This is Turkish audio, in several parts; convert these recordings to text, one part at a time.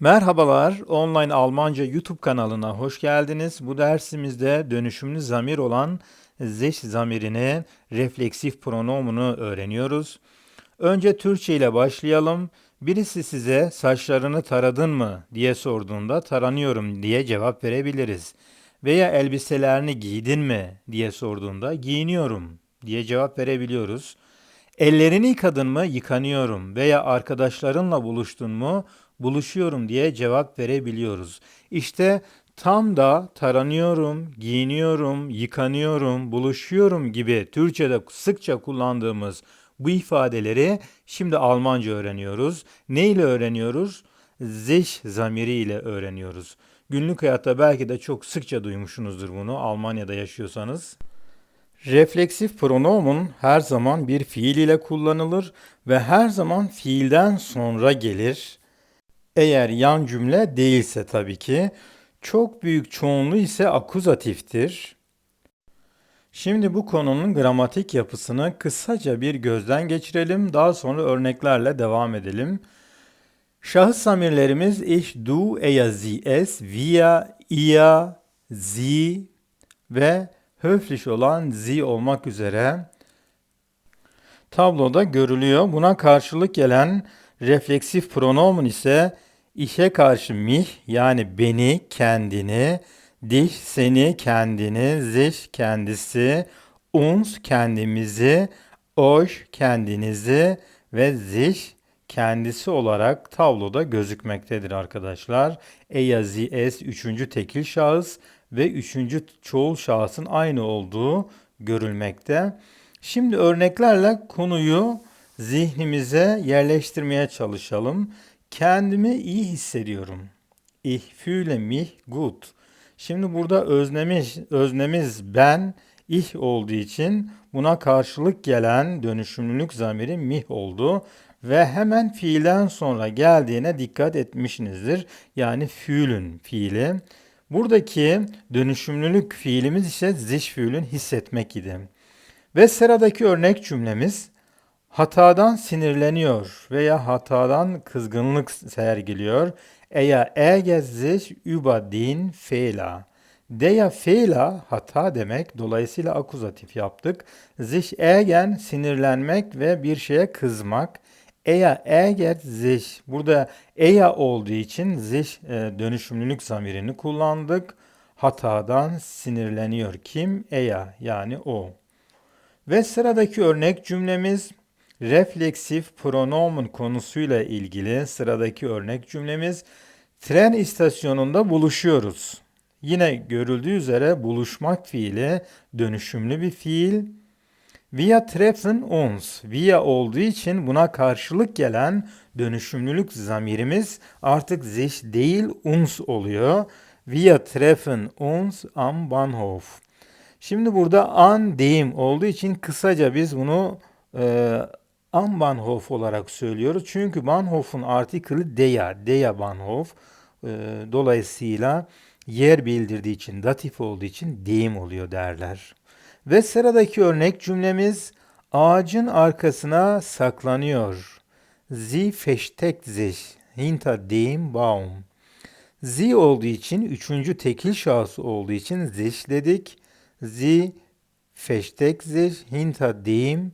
Merhabalar, Online Almanca YouTube kanalına hoş geldiniz. Bu dersimizde dönüşümlü zamir olan sich zamirini, refleksif pronomunu öğreniyoruz. Önce Türkçe ile başlayalım. Birisi size saçlarını taradın mı diye sorduğunda taranıyorum diye cevap verebiliriz. Veya elbiselerini giydin mi diye sorduğunda giyiniyorum diye cevap verebiliyoruz. Ellerini yıkadın mı? Yıkanıyorum. Veya arkadaşlarınla buluştun mu? Buluşuyorum diye cevap verebiliyoruz. İşte tam da taranıyorum, giyiniyorum, yıkanıyorum, buluşuyorum gibi Türkçe'de sıkça kullandığımız bu ifadeleri şimdi Almanca öğreniyoruz. Ne ile öğreniyoruz? Sich zamiri ile öğreniyoruz. Günlük hayatta belki de çok sıkça duymuşsunuzdur bunu Almanya'da yaşıyorsanız. Refleksif pronomun her zaman bir fiil ile kullanılır ve her zaman fiilden sonra gelir. Eğer yan cümle değilse tabii ki. Çok büyük çoğunluğu ise akuzatiftir. Şimdi bu konunun gramatik yapısını kısaca bir gözden geçirelim. Daha sonra örneklerle devam edelim. Şahıs zamirlerimiz ich, du, er, sie, es, wir, ihr, sie ve höflich olan sie olmak üzere tabloda görülüyor. Buna karşılık gelen refleksif pronomun ise işe karşı mich yani beni, kendini, dich seni, kendini, sich kendisi, uns kendimizi, euch kendinizi ve sich kendisi olarak tabloda gözükmektedir arkadaşlar. Eya, sie, es üçüncü tekil şahıs ve üçüncü çoğul şahısın aynı olduğu görülmekte. Şimdi örneklerle konuyu zihnimize yerleştirmeye çalışalım. Kendimi iyi hissediyorum. Ich fühle mich gut. Şimdi burada öznemiz, öznemiz ben, ich olduğu için buna karşılık gelen dönüşümlülük zamiri mih oldu ve hemen fiilden sonra geldiğine dikkat etmişsinizdir. Yani fühlen fiili. Buradaki dönüşümlülük fiilimiz ise fühlen hissetmek idi. Ve sıradaki örnek cümlemiz hatadan sinirleniyor veya hatadan kızgınlık sergiliyor. Eya ärgert sich über den Fehler. Der Fehler hata demek. Dolayısıyla akuzatif yaptık. Sich ärgern sinirlenmek ve bir şeye kızmak. Eya ärgert sich. Burada eya olduğu için sich e, dönüşümlülük zamirini kullandık. Hatadan sinirleniyor. Kim? Eya yani o. Ve sıradaki örnek cümlemiz refleksif pronomun konusuyla ilgili sıradaki örnek cümlemiz tren istasyonunda buluşuyoruz. Yine görüldüğü üzere buluşmak fiili dönüşümlü bir fiil. Wir treffen uns. Wir olduğu için buna karşılık gelen dönüşümlülük zamirimiz artık sich değil uns oluyor. Wir treffen uns am Bahnhof. Şimdi burada an deyim olduğu için kısaca biz bunu e, am Bahnhof olarak söylüyoruz. Çünkü Bahnhof'un artikülü der, der Bahnhof. E, dolayısıyla yer bildirdiği için, datif olduğu için deyim oluyor derler. Ve sıradaki örnek cümlemiz ağacın arkasına saklanıyor. Sie versteckt sich hinter dem Baum. Sie olduğu için, üçüncü tekil şahıs olduğu için sich dedik. Sie versteckt sich hinter dem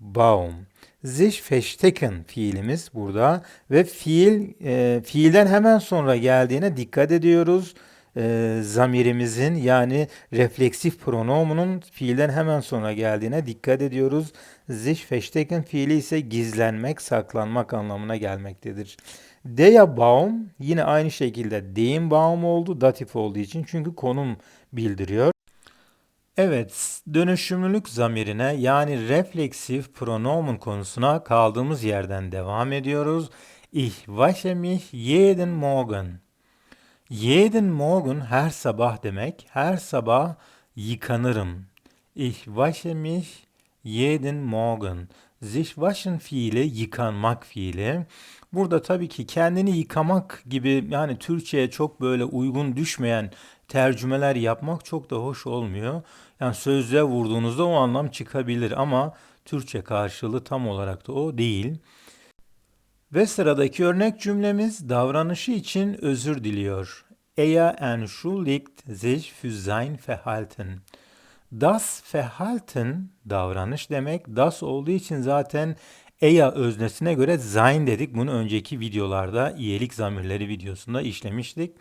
Baum. Sich verstecken fiilimiz burada ve fiil e, fiilden hemen sonra geldiğine dikkat ediyoruz. E, zamirimizin yani refleksif pronomunun fiilden hemen sonra geldiğine dikkat ediyoruz. Sich verstecken fiili ise gizlenmek, saklanmak anlamına gelmektedir. Der Baum yine aynı şekilde dem Baum oldu datif olduğu için çünkü konum bildiriyor. Evet, dönüşümlülük zamirine yani refleksif pronomun konusuna kaldığımız yerden devam ediyoruz. Ich wasche mich jeden Morgen. Jeden Morgen her sabah demek. Her sabah yıkanırım. Ich wasche mich jeden Morgen. Sich waschen fiili yıkanmak fiili. Burada tabii ki kendini yıkamak gibi yani Türkçe'ye çok böyle uygun düşmeyen tercümeler yapmak çok da hoş olmuyor. Yani sözlüğe vurduğunuzda o anlam çıkabilir ama Türkçe karşılığı tam olarak da o değil. Ve sıradaki örnek cümlemiz davranışı için özür diliyor. Er entschuldigt sich für sein Verhalten. Das Verhalten davranış demek. Das olduğu için zaten eya öznesine göre sein dedik. Bunu önceki videolarda iyilik zamirleri videosunda işlemiştik.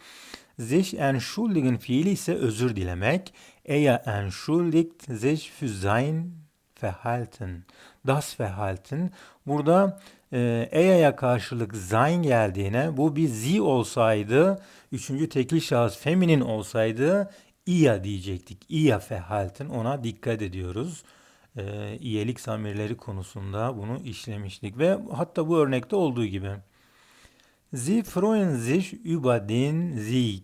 Sich entschuldigen fiili ise özür dilemek. Er entschuldigt sich für sein Verhalten. Das Verhalten. Burada e, eya'ya karşılık sein geldiğine bu bir sie olsaydı, üçüncü tekil şahıs feminin olsaydı ia diyecektik. Ia Verhalten ona dikkat ediyoruz. E, iyilik zamirleri konusunda bunu işlemiştik ve hatta bu örnekte olduğu gibi. Sie freuen sich über den Sieg.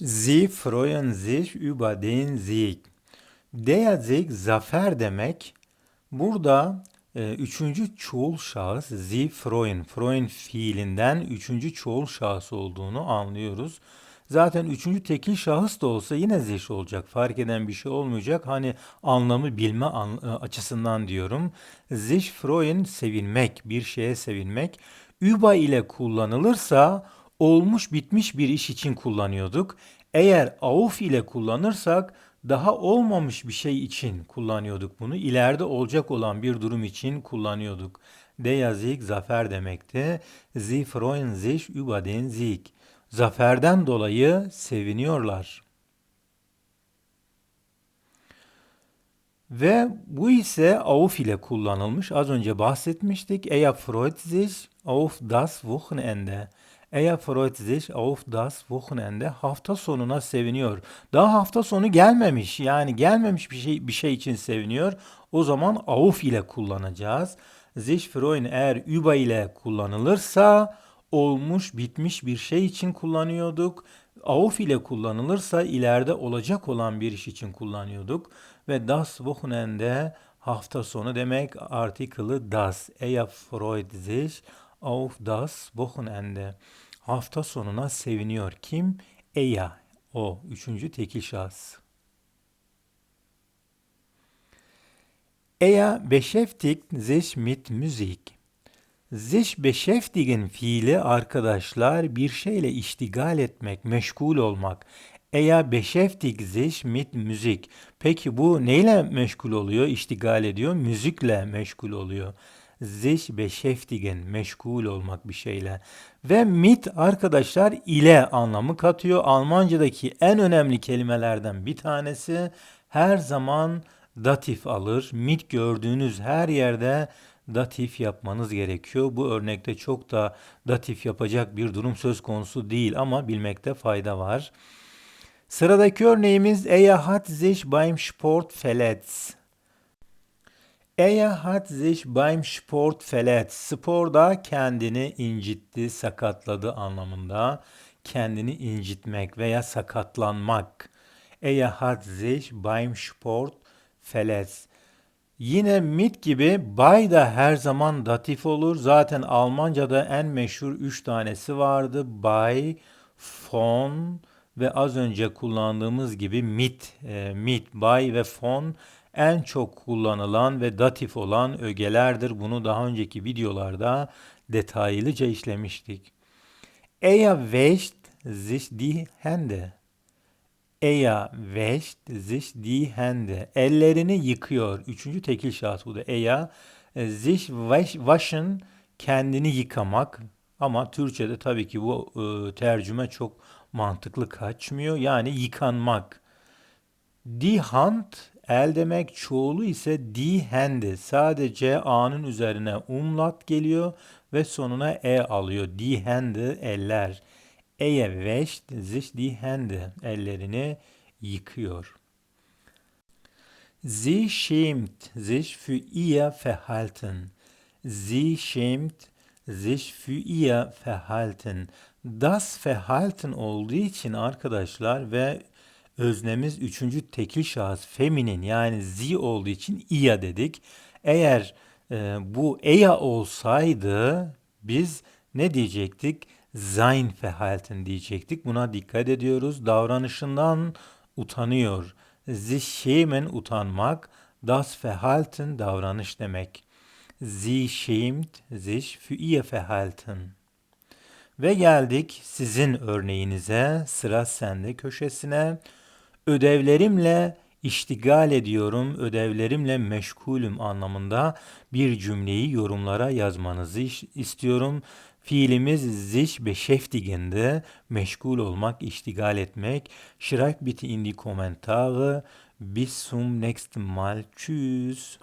Sie freuen sich über den Sieg. Der Sieg zafer demek. Burada e, üçüncü çoğul şahıs sie freuen. Freuen fiilinden üçüncü çoğul şahıs olduğunu anlıyoruz. Zaten üçüncü tekil şahıs da olsa yine zich olacak. Fark eden bir şey olmayacak. Hani anlamı bilme an, e, açısından diyorum. Sich freuen sevinmek, bir şeye sevinmek. Über ile kullanılırsa olmuş bitmiş bir iş için kullanıyorduk. Eğer auf ile kullanırsak daha olmamış bir şey için kullanıyorduk bunu. İleride olacak olan bir durum için kullanıyorduk. Der Sieg zafer demekti. Sie freuen sich über den Sieg. Zaferden dolayı seviniyorlar. Ve bu ise auf ile kullanılmış. Az önce bahsetmiştik. Er freut sich auf das Wochenende. Er freut sich auf das Wochenende. Hafta sonuna seviniyor. Daha hafta sonu gelmemiş. Yani gelmemiş bir şey bir şey için seviniyor. O zaman auf ile kullanacağız. Sich freuen eğer über ile kullanılırsa olmuş, bitmiş bir şey için kullanıyorduk. Auf ile kullanılırsa ileride olacak olan bir iş için kullanıyorduk. Ve das Wochenende hafta sonu demek artikılı das. Er freut sich auf das Wochenende. Hafta sonuna seviniyor. Kim? Er. O. Üçüncü tekil şahıs. Er beschäftigt sich mit Musik. Sich beschäftigen fiili arkadaşlar bir şeyle iştigal etmek, meşgul olmak. Er beschäftigt sich mit Musik. Peki bu neyle meşgul oluyor, iştigal ediyor? Müzikle meşgul oluyor. Sich beschäftigen, meşgul olmak bir şeyle. Ve mit arkadaşlar ile anlamı katıyor. Almancadaki en önemli kelimelerden bir tanesi her zaman datif alır. Mit gördüğünüz her yerde datif yapmanız gerekiyor. Bu örnekte çok da datif yapacak bir durum söz konusu değil ama bilmekte fayda var. Sıradaki örneğimiz Er hat sich beim Sport verletzt. Er hat sich beim Sport verletzt. Sporda kendini incitti, sakatladı anlamında. Kendini incitmek veya sakatlanmak. Er hat sich beim Sport verletzt. Yine mit gibi bay da her zaman datif olur. Zaten Almanca'da en meşhur üç tanesi vardı. Bay, von ve az önce kullandığımız gibi mit, e, mit, bay ve von en çok kullanılan ve datif olan ögelerdir. Bunu daha önceki videolarda detaylıca işlemiştik. Er wäscht sich die Hände. Er wäscht sich die Hände. Ellerini yıkıyor. Üçüncü tekil şahıs bu da. Er sich waschen kendini yıkamak. Ama Türkçe'de tabii ki bu e, tercüme çok mantıklı kaçmıyor. Yani yıkanmak. Die Hand el demek çoğulu ise die Hände. Sadece A'nın üzerine umlat geliyor ve sonuna E alıyor. Die Hände eller. Er wäscht sich die Hände. Ellerini yıkıyor. Sie schämt sich für ihr Verhalten. Sie schämt sich für ihr Verhalten. Das Verhalten olduğu için arkadaşlar ve öznemiz üçüncü tekil şahıs feminin yani sie olduğu için ia dedik. Eğer e, bu eya olsaydı biz ne diyecektik? sein Verhalten diyecektik. Buna dikkat ediyoruz. Davranışından utanıyor. Sich schämen utanmak. Das Verhalten davranış demek. Sie schämt sich für ihr Verhalten. Ve geldik sizin örneğinize, sıra sende köşesine. Ödevlerimle iştigal ediyorum, ödevlerimle meşgulüm anlamında bir cümleyi yorumlara yazmanızı istiyorum. Fiilimiz sich beschäftigende, meşgul olmak, iştigal etmek. Schreibt bitte in die Kommentare. Bis zum nächsten Mal. Tschüss.